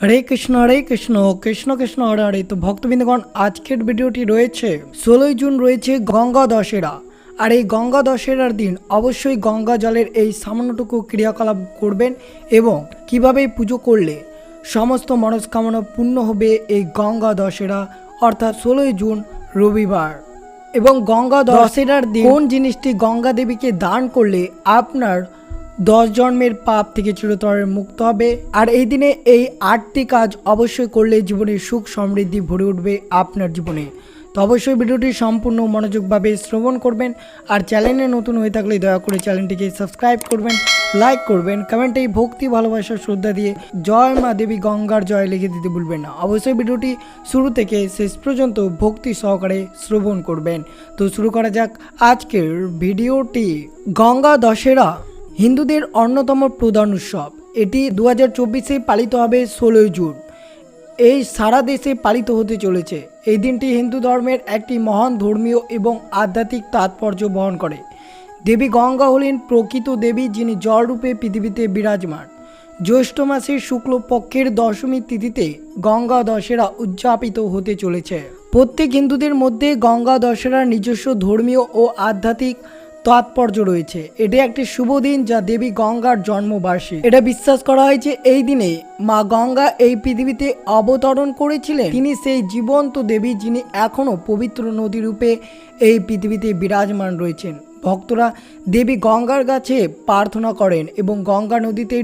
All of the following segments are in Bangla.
হরে কৃষ্ণ হরে কৃষ্ণ কৃষ্ণ কৃষ্ণ, হরে হরে। তো ভক্তবৃন্দগণ, আজকের ভিডিওটি রয়েছে, ষোলোই জুন রয়েছে গঙ্গা দশেরা। আর এই গঙ্গা দশেরার দিন অবশ্যই গঙ্গা জলের এই সামান্যটুকু ক্রিয়াকলাপ করবেন এবং কীভাবে পুজো করলে সমস্ত মনস্কামনা পূর্ণ হবে এই গঙ্গা দশেরা, অর্থাৎ ষোলোই জুন, রবিবার। এবং গঙ্গা দশেরার দিন কোন জিনিসটি গঙ্গা দেবীকে দান করলে আপনার দশ জন্মের পাপ থেকে চিরতরে মুক্ত হবে। আর এই দিনে এই আটটি কাজ অবশ্যই করলে জীবনে সুখ সমৃদ্ধি ভরে উঠবে আপনার জীবনে। তো অবশ্যই ভিডিওটি সম্পূর্ণ মনোযোগভাবে শ্রবণ করবেন আর চ্যানেলে নতুন হয়ে থাকলে দয়া করে চ্যানেলটিকে সাবস্ক্রাইব করবেন, লাইক করবেন, কমেন্টে এই ভক্তি, ভালোবাসা, শ্রদ্ধা দিয়ে জয় মা দেবী গঙ্গার জয় লিখে দিতে ভুলবেন না। অবশ্যই ভিডিওটি শুরু থেকে শেষ পর্যন্ত ভক্তি সহকারে শ্রবণ করবেন। তো শুরু করা যাক আজকের ভিডিওটি। গঙ্গা দশেরা হিন্দুদের অন্যতম প্রধান উৎসব। এটি দু হাজার চব্বিশে পালিত হবে ষোলোই জুন। এই সারা দেশে পালিত হতে চলেছে। এই দিনটি হিন্দু ধর্মের একটি মহান ধর্মীয় এবং আধ্যাত্মিক তাৎপর্য বহন করে। দেবী গঙ্গা হলেন প্রকৃত দেবী যিনি জলরূপে পৃথিবীতে বিরাজমান। জ্যৈষ্ঠ মাসের শুক্লপক্ষের দশমী তিথিতে গঙ্গা দশেরা উদযাপিত হতে চলেছে। প্রত্যেক হিন্দুদের মধ্যে গঙ্গা দশেরার নিজস্ব ধর্মীয় ও আধ্যাত্মিক তাৎপর্য রয়েছে। এটি একটি শুভ দিন যা দেবী গঙ্গার জন্মবার্ষিক। এটা বিশ্বাস করা হয় যে এই দিনে মা গঙ্গা এই পৃথিবীতে অবতরণ করেছিলেন। তিনি সেই জীবন্ত দেবী যিনি এখনও পবিত্র নদী রূপে এই পৃথিবীতে বিরাজমান রয়েছেন। ভক্তরা দেবী গঙ্গার কাছে প্রার্থনা করেন এবং গঙ্গা নদীতে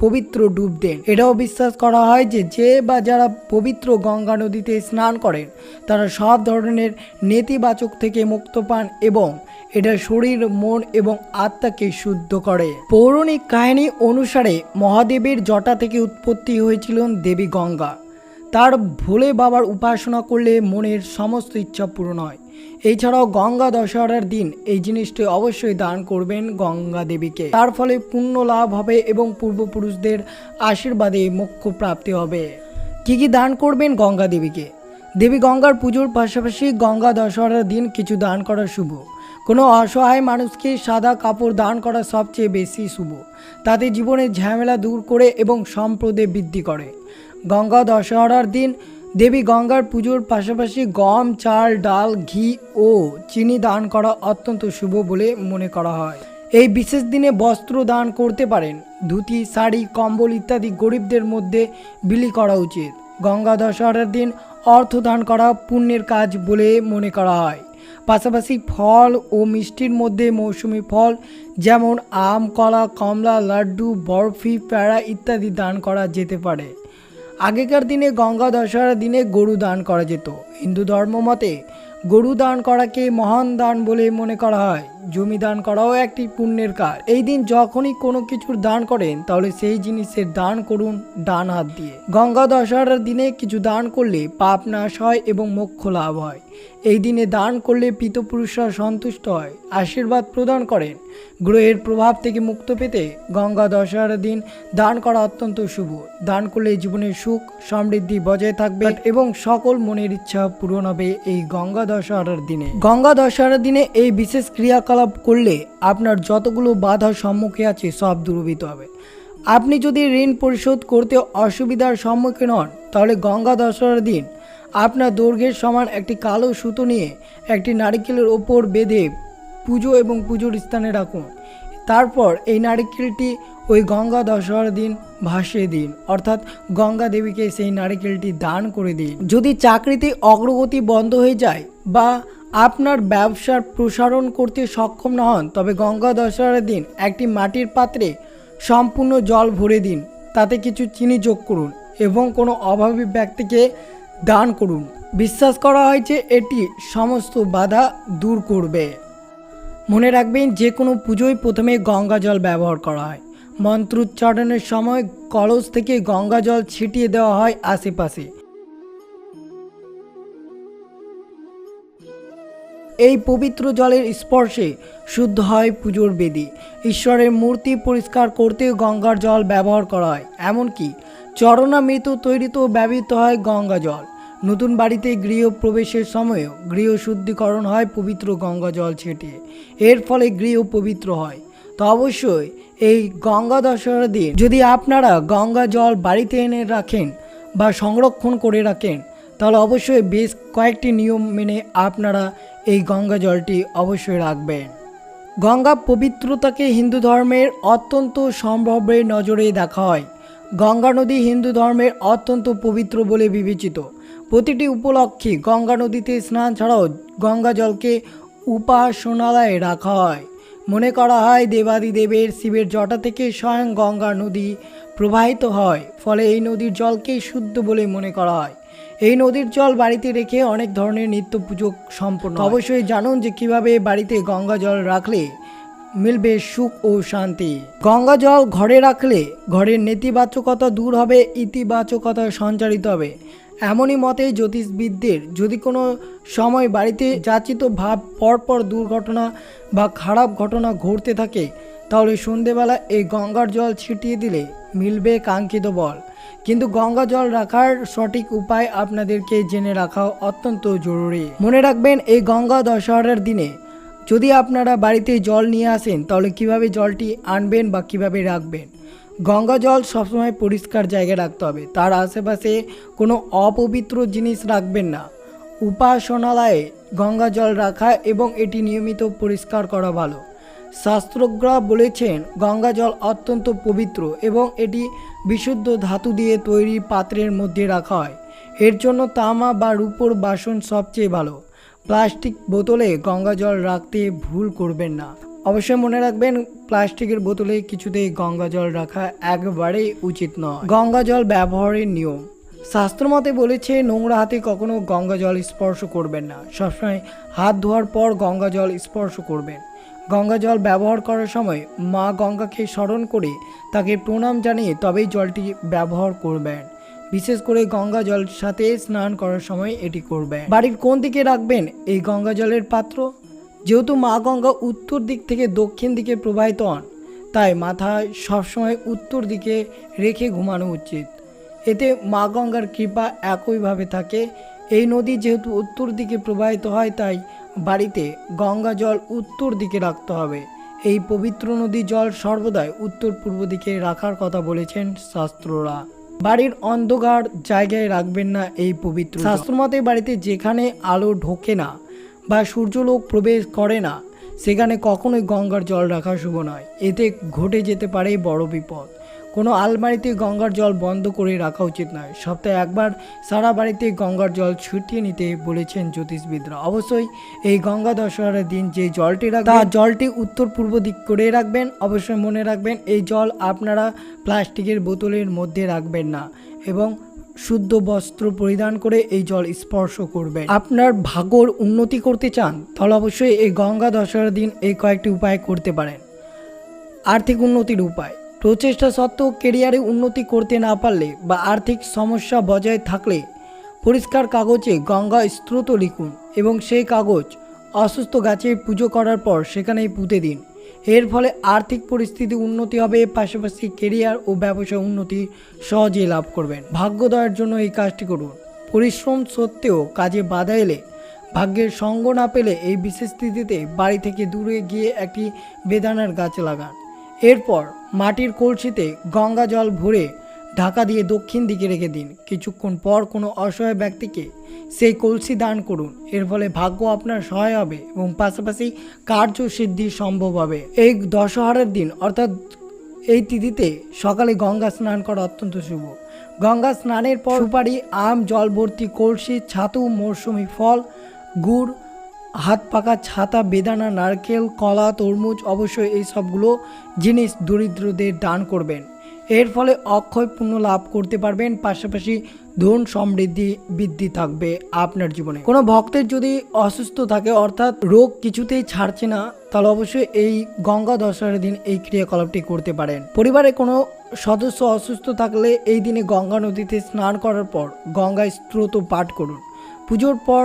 পবিত্র ডুব দেন। এটাও বিশ্বাস করা হয় যে যে বা যারা পবিত্র গঙ্গা নদীতে স্নান করেন, তারা সব ধরনের নেতিবাচক থেকে মুক্ত পান এবং এটা শরীর, মন এবং আত্মাকে শুদ্ধ করে। পৌরাণিক কাহিনী অনুসারে মহাদেবের জটা থেকে উৎপত্তি হয়েছিলেন দেবী গঙ্গা। তার ভোলে বাবার উপাসনা করলে মনের সমস্ত ইচ্ছা পূরণ হয়। এছাড়াও গঙ্গা দশহরার দিন এই জিনিসটি অবশ্যই দান করবেন গঙ্গা দেবীকে। তার ফলে পুণ্য লাভ হবে এবং পূর্বপুরুষদের আশীর্বাদে মোক্ষ প্রাপ্তি হবে। কি কি দান করবেন গঙ্গা দেবীকে? দেবী গঙ্গার পুজোর পাশাপাশি গঙ্গা দশহরার দিন কিছু দান করা শুভ। কোনো অসহায় মানুষকে সাদা কাপড় দান করা সবচেয়ে বেশি শুভ। তাতে জীবনের ঝামেলা দূর করে এবং সম্প্রদে বৃদ্ধি করে। গঙ্গা দশহরার দিন দেবী গঙ্গার পুজোর পাশাপাশি গম, চাল, ডাল, ঘি ও চিনি দান করা অত্যন্ত শুভ বলে মনে করা হয়। এই বিশেষ দিনে বস্ত্র দান করতে পারেন, ধুতি, শাড়ি, কম্বল ইত্যাদি গরিবদের মধ্যে বিলি করা উচিত। গঙ্গা দশহরার দিন অর্থ দান করা পুণ্যের কাজ বলে মনে করা হয়। পাশাপাশি ফল ও মিষ্টির মধ্যে মৌসুমি ফল যেমন আম, কলা, কমলা, লাড্ডু, বরফি প্যাড়া ইত্যাদি দান করা যেতে পারে। আগেকার দিনে গঙ্গা দশহরার দিনে গরু দান করা যেত। হিন্দু ধর্ম মতে গরু দান করাকে মহান দান বলে মনে করা হয়। জমি দান করাও একটি পুণ্যের কাজ। এই দিন যখনই কোনো কিছুর দান করেন, তাহলে সেই জিনিসের দান করুন ডান হাত দিয়ে। গঙ্গা দশহরার দিনে কিছু দান করলে পাপ নাশ হয় এবং মোক্ষ লাভ হয়। এই দিনে দান করলে পিতপুরুষরা সন্তুষ্ট হয়, আশীর্বাদ প্রদান করেন। গ্রহের প্রভাব থেকে মুক্ত পেতে গঙ্গা দশহরার দিন দান করা অত্যন্ত শুভ। দান করলে জীবনের সুখ সমৃদ্ধি বজায় থাকবে এবং সকল মনের ইচ্ছা পূরণ হবে এই গঙ্গা দশহরার দিনে। গঙ্গা দশহরার দিনে এই বিশেষ ক্রিয়াকলাপ করলে আপনার যতগুলো বাধার সম্মুখে আছে সব দূরীভূত হবে। আপনি যদি ঋণ পরিশোধ করতে অসুবিধার সম্মুখীন হন, তাহলে গঙ্গা দশহরার দিন আপনার দৈর্ঘ্যের সমান একটি কালো সুতো নিয়ে একটি নারিকেলের ওপর বেঁধে পুজো এবং পুজোর স্থানে রাখুন। তারপর এই নারিকেলটি ওই গঙ্গা দশহরার দিন ভাসিয়ে দিন। অর্থাৎ গঙ্গা দেবীকে সেই নারিকেলটি দান করে দিন। যদি চাকরিতে অগ্রগতি বন্ধ হয়ে যায় বা আপনার ব্যবসার প্রসারণ করতে সক্ষম না হন, তবে গঙ্গা দশহরার দিন একটি মাটির পাত্রে সম্পূর্ণ জল ভরে দিন। তাতে কিছু চিনি যোগ করুন এবং কোনো অভাবী ব্যক্তিকে দান করুন। বিশ্বাস করা হয় যে এটি সমস্ত বাধা দূর করবে। মনে রাখবেন, যে কোনো পুজোয় প্রথমে গঙ্গা জল ব্যবহার করা হয়। মন্ত্রোচ্চারণের সময় কলস থেকে গঙ্গা জল ছিটিয়ে দেওয়া হয় আশেপাশে। এই পবিত্র জলের স্পর্শে শুদ্ধ হয় পুজোর বেদি। ঈশ্বরের মূর্তি পরিষ্কার করতেও গঙ্গার জল ব্যবহার করা হয়। এমনকি চরণামৃত তৈরিতেও ব্যবহৃত হয় গঙ্গা জল। নতুন বাড়িতে গৃহ প্রবেশের সময়ও গৃহ শুদ্ধিকরণ হয় পবিত্র গঙ্গা জল ছিটিয়ে এর ফলে গৃহ পবিত্র হয়। তো অবশ্যই এই গঙ্গা দশহরা দিন যদি আপনারা গঙ্গা জল বাড়িতে এনে রাখেন বা সংরক্ষণ করে রাখেন, তাহলে অবশ্যই বেশ কয়েকটি নিয়ম মেনে আপনারা এই গঙ্গা জলটি অবশ্যই রাখবেন গঙ্গা পবিত্রতাকে হিন্দু ধর্মের অত্যন্ত সম্ভবের নজরে দেখা হয়। গঙ্গা নদী হিন্দু ধর্মের অত্যন্ত পবিত্র বলে বিবেচিত। প্রতিটি উপলক্ষে গঙ্গা নদীতে স্নান ছাড়াও গঙ্গা জলকে উপাসনালয়ে রাখা হয়। মনে করা হয় দেবাদিদেবের শিবের জটা থেকে স্বয়ং গঙ্গা নদী প্রবাহিত হয়, ফলে এই নদীর জলকে শুদ্ধ বলে মনে করা হয়। এই নদীর জল বাড়িতে রেখে অনেক ধরনের নিত্য পুজো সম্পন্ন অবশ্যই জানুন যে কীভাবে বাড়িতে গঙ্গা জল রাখলে মিলবে সুখ ও শান্তি। গঙ্গা জল ঘরে রাখলে ঘরের নেতিবাচকতা দূর হবে, ইতিবাচকতা সঞ্চারিত হবে। এমনই মতে জ্যোতিষবিদদের যদি কোনো সময় বাড়িতে যাচিত ভাব পরপর দুর্ঘটনা বা খারাপ ঘটনা ঘটতে থাকে, তাহলে সন্ধেবেলা এই গঙ্গার জল ছিটিয়ে দিলে মিলবে কাঙ্ক্ষিত বল। কিন্তু গঙ্গা জল রাখার সঠিক উপায় আপনাদেরকে জেনে রাখা অত্যন্ত জরুরি। মনে রাখবেন, এই গঙ্গা দশহরার দিনে যদি আপনারা বাড়িতে জল নিয়ে আসেন, তাহলে কীভাবে জলটি আনবেন বা কীভাবে রাখবেন? গঙ্গা জল সবসময় পরিষ্কার জায়গায় রাখতে হবে। তার আশেপাশে কোনো অপবিত্র জিনিস রাখবেন না। উপাসনালয়ে গঙ্গা জল রাখা এবং এটি নিয়মিত পরিষ্কার করা ভালো। শাস্ত্রজ্ঞরা বলেছেন, গঙ্গা জল অত্যন্ত পবিত্র এবং এটি বিশুদ্ধ ধাতু দিয়ে তৈরি পাত্রের মধ্যে রাখা হয়। এর জন্য তামা বা রূপোর বাসন সবচেয়ে ভালো। প্লাস্টিক বোতলে গঙ্গা জল রাখতে ভুল করবেন না। অবশ্যই মনে রাখবেন, প্লাস্টিকের বোতলে কিছুতেই গঙ্গা জল রাখা একবারেই উচিত নয়। গঙ্গা জল ব্যবহারের নিয়ম। শাস্ত্রমতে বলেছে, নোংরা হাতে কখনো গঙ্গা জল স্পর্শ করবেন না। সবসময় হাত ধোয়ার পর গঙ্গা জল স্পর্শ করবেন। গঙ্গা জল ব্যবহার করার সময় মা গঙ্গাকে স্মরণ করে তাকে প্রণাম জানিয়ে তবেই জলটি ব্যবহার করবেন। বিশেষ করে গঙ্গা জল সাথে স্নান করার সময় এটি করবেন। বাড়ির কোন দিকে রাখবেন? এই গঙ্গা জলের পাত্র? যেহেতু মা গঙ্গা উত্তর দিক থেকে দক্ষিণ দিকে প্রবাহিত হন, তাই মাথায় সবসময় উত্তর দিকে রেখে ঘুমানো উচিত। এতে মা গঙ্গার কৃপা একইভাবে থাকে এই নদী যেহেতু উত্তর দিকে প্রবাহিত হয়, তাই বাড়িতে গঙ্গা জল উত্তর দিকে রাখতে হবে। এই পবিত্র নদী জল সর্বদাই উত্তর পূর্ব দিকে রাখার কথা বলেছেন শাস্ত্ররা। বাড়ির অন্ধকার জায়গায় রাখবেন না এই পবিত্র শাস্ত্রমতে বাড়িতে যেখানে আলো ঢোকে না বা সূর্যলোক প্রবেশ করে না, সেখানে কখনোই গঙ্গার জল রাখা শুভ নয়। এতে ঘটে যেতে পারে বড় বিপদ। কোনো আলমারিতে গঙ্গার জল বন্ধ করে রাখা উচিত নয়। সপ্তাহে একবার সারা বাড়িতে গঙ্গার জল ছুটিয়ে নিতে বলেছেন জ্যোতিষবিদরা। অবশ্যই এই গঙ্গা দশহরার দিন যে জলটি রাখবেন তা জলটি উত্তর পূর্ব দিক করে রাখবেন। অবশ্যই মনে রাখবেন এই জল আপনারা প্লাস্টিকের বোতলের মধ্যে রাখবেন না এবং শুদ্ধ বস্ত্র পরিধান করে এই জল স্পর্শ করবেন। আপনার ভাগ্যর উন্নতি করতে চান তাহলে অবশ্যই এই গঙ্গা দশহরার দিন এই কয়েকটি উপায় করতে পারেন। আর্থিক উন্নতির উপায়। প্রচেষ্টা সত্ত্বেও কেরিয়ারে উন্নতি করতে না পারলে বা আর্থিক সমস্যা বজায় থাকলে পরিষ্কার কাগজে গঙ্গা স্রোত লিখুন এবং সেই কাগজ অসুস্থ গাছে পুজো করার পর সেখানেই পুঁতে দিন। এর ফলে আর্থিক পরিস্থিতি উন্নতি হবে, পাশাপাশি কেরিয়ার ও ব্যবসা উন্নতি সহজেই লাভ করবেন। ভাগ্যদয়ের জন্য এই কাজটি করুন। পরিশ্রম সত্ত্বেও কাজে বাধা এলে ভাগ্যের সঙ্গ না পেলে এই বিশেষ স্থিতিতে বাড়ি থেকে দূরে গিয়ে একটি বেদানার গাছ লাগান। এরপর মাটির কলসিতে গঙ্গা জল ভরে ঢাকা দিয়ে দক্ষিণ দিকে রেখে দিন। কিছুক্ষণ পর কোনো অসহায় ব্যক্তিকে সেই কলসি দান করুন। এর ফলে ভাগ্য আপনার সহায় হবে এবং পাশাপাশি কার্যসিদ্ধি সম্ভব হবে। এই দশহরার দিন, অর্থাৎ এই তিথিতে সকালে গঙ্গা স্নান করা অত্যন্ত শুভ। গঙ্গা স্নানের পর সুপারি, আম জল ভর্তি কলসি, ছাতু, মৌসুমি ফল, গুড় হাত পাকা ছাতা, বেদানা, নারকেল, কলা, তরমুজ অবশ্যই এই সবগুলো জিনিস দরিদ্রদের দান করবেন। এর ফলে অক্ষয় পুণ্য লাভ করতে পারবেন, পাশাপাশি ধন সমৃদ্ধি বৃদ্ধি থাকবে আপনার জীবনে। কোনো ভক্তের যদি অসুস্থ থাকে, অর্থাৎ রোগ কিছুতেই ছাড়ছে না, তাহলে অবশ্যই এই গঙ্গা দশহরের দিন এই ক্রিয়াকলাপটি করতে পারেন। পরিবারে কোনো সদস্য অসুস্থ থাকলে এই দিনে গঙ্গা নদীতে স্নান করার পর গঙ্গা স্রোত পাঠ করুন। পুজোর পর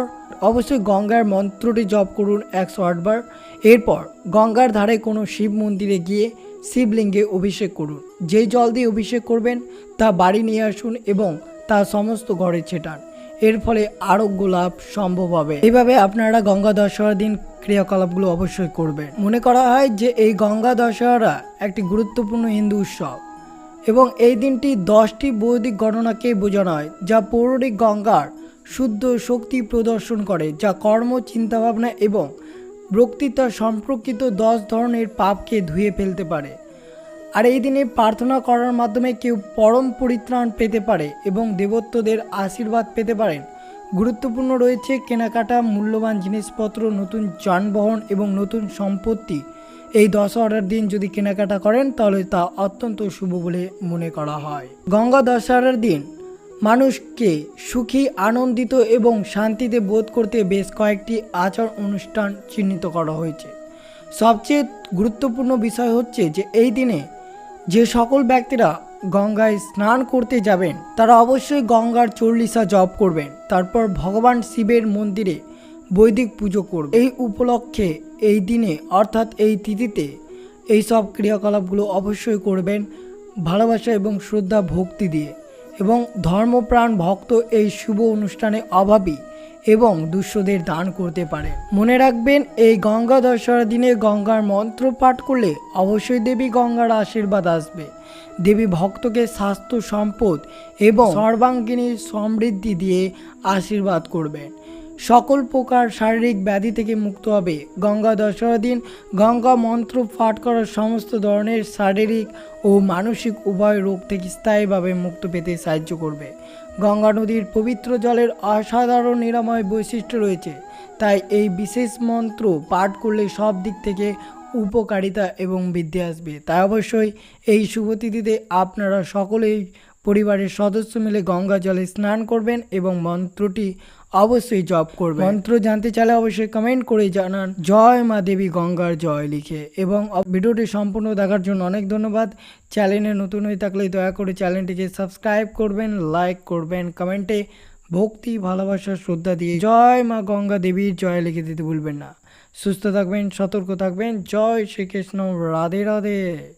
অবশ্যই গঙ্গার মন্ত্রটি জপ করুন একশো আটবার এরপর গঙ্গার ধারে কোনো শিব মন্দিরে গিয়ে শিবলিঙ্গে অভিষেক করুন। যেই জল দিয়ে অভিষেক করবেন, তা বাড়ি নিয়ে আসুন এবং তা সমস্ত ঘরে ছেটান। এর ফলে আরোগ্য লাভ সম্ভব হবে। এইভাবে আপনারা গঙ্গা দশহরার দিন ক্রিয়াকলাপগুলো অবশ্যই করবেন। মনে করা হয় যে এই গঙ্গা দশহরা একটি গুরুত্বপূর্ণ হিন্দু উৎসব এবং এই দিনটি দশটি বৈদিক গণনাকে বোঝানো হয়, যা পৌরাণিক গঙ্গার শুদ্ধ শক্তি প্রদর্শন করে, যা কর্ম, চিন্তাভাবনা এবং বক্তৃতা সম্পর্কিত দশ ধরনের পাপকে ধুয়ে ফেলতে পারে। আর এই দিনে প্রার্থনা করার মাধ্যমে কেউ পরম পরিত্রাণ পেতে পারে এবং দেবত্বদের আশীর্বাদ পেতে পারেন। গুরুত্বপূর্ণ রয়েছে কেনাকাটা, মূল্যবান জিনিসপত্র, নতুন যানবাহন এবং নতুন সম্পত্তি। এই দশহরার দিন যদি কেনাকাটা করেন, তাহলে তা অত্যন্ত শুভ বলে মনে করা হয়। গঙ্গা দশহরার দিন মানুষকে সুখী, আনন্দিত এবং শান্তিতে বোধ করতে বেশ কয়েকটি আচার অনুষ্ঠান চিহ্নিত করা হয়েছে। সবচেয়ে গুরুত্বপূর্ণ বিষয় হচ্ছে যে, এই দিনে যে সকল ব্যক্তিরা গঙ্গায় স্নান করতে যাবেন, তারা অবশ্যই গঙ্গার চল্লিশা জপ করবেন, তারপর ভগবান শিবের মন্দিরে বৈদিক পুজো করবে এই উপলক্ষে এই দিনে, অর্থাৎ এই তিথিতে এই সব ক্রিয়াকলাপগুলো অবশ্যই করবেন ভালোবাসা এবং শ্রদ্ধা, ভক্তি দিয়ে। এবং ধর্মপ্রাণ ভক্ত এই শুভ অনুষ্ঠানে অভাবী এবং দুঃস্যদের দান করতে পারে। মনে রাখবেন, এই গঙ্গা দশহরা দিনে গঙ্গার মন্ত্র পাঠ করলে অবশ্যই দেবী গঙ্গার আশীর্বাদ আসবে। দেবী ভক্তকে স্বাস্থ্য, সম্পদ এবং সর্বাঙ্গিনী সমৃদ্ধি দিয়ে আশীর্বাদ করবেন। সকল প্রকার শারীরিক ব্যাধি থেকে মুক্ত হবে। গঙ্গা দশহরা দিন গঙ্গা মন্ত্র পাঠ করার সমস্ত ধরনের শারীরিক ও মানসিক উভয় রোগ থেকে স্থায়ীভাবে মুক্ত পেতে সাহায্য করবে। গঙ্গা নদীর পবিত্র জলের অসাধারণ নিরাময় বৈশিষ্ট্য রয়েছে। তাই এই বিশেষ মন্ত্র পাঠ করলে সব দিক থেকে উপকারিতা এবং বৃদ্ধি আসবে। তাই অবশ্যই এই শুভ তিথিতে আপনারা সকলেই পরিবারের সদস্য মিলে গঙ্গা জলে স্নান করবেন এবং মন্ত্রটি অবশ্যই জপ করবেন। মন্ত্র জানতে চাইলে অবশ্যই কমেন্ট করে জানান। জয় মা দেবী গঙ্গার জয় লিখে। এবং ভিডিওটি সম্পূর্ণ দেখার জন্য অনেক ধন্যবাদ। চ্যানেলে নতুন হয়ে থাকলে দয়া করে চ্যানেলটিকে সাবস্ক্রাইব করবেন লাইক করবেন কমেন্টে ভক্তি ভালোবাসা শ্রদ্ধা দিয়ে জয় মা গঙ্গা দেবীর জয় লিখে দিতে ভুলবেন না। সুস্থ থাকবেন সতর্ক থাকবেন। জয় শ্রীকৃষ্ণ। রাধে রাধে।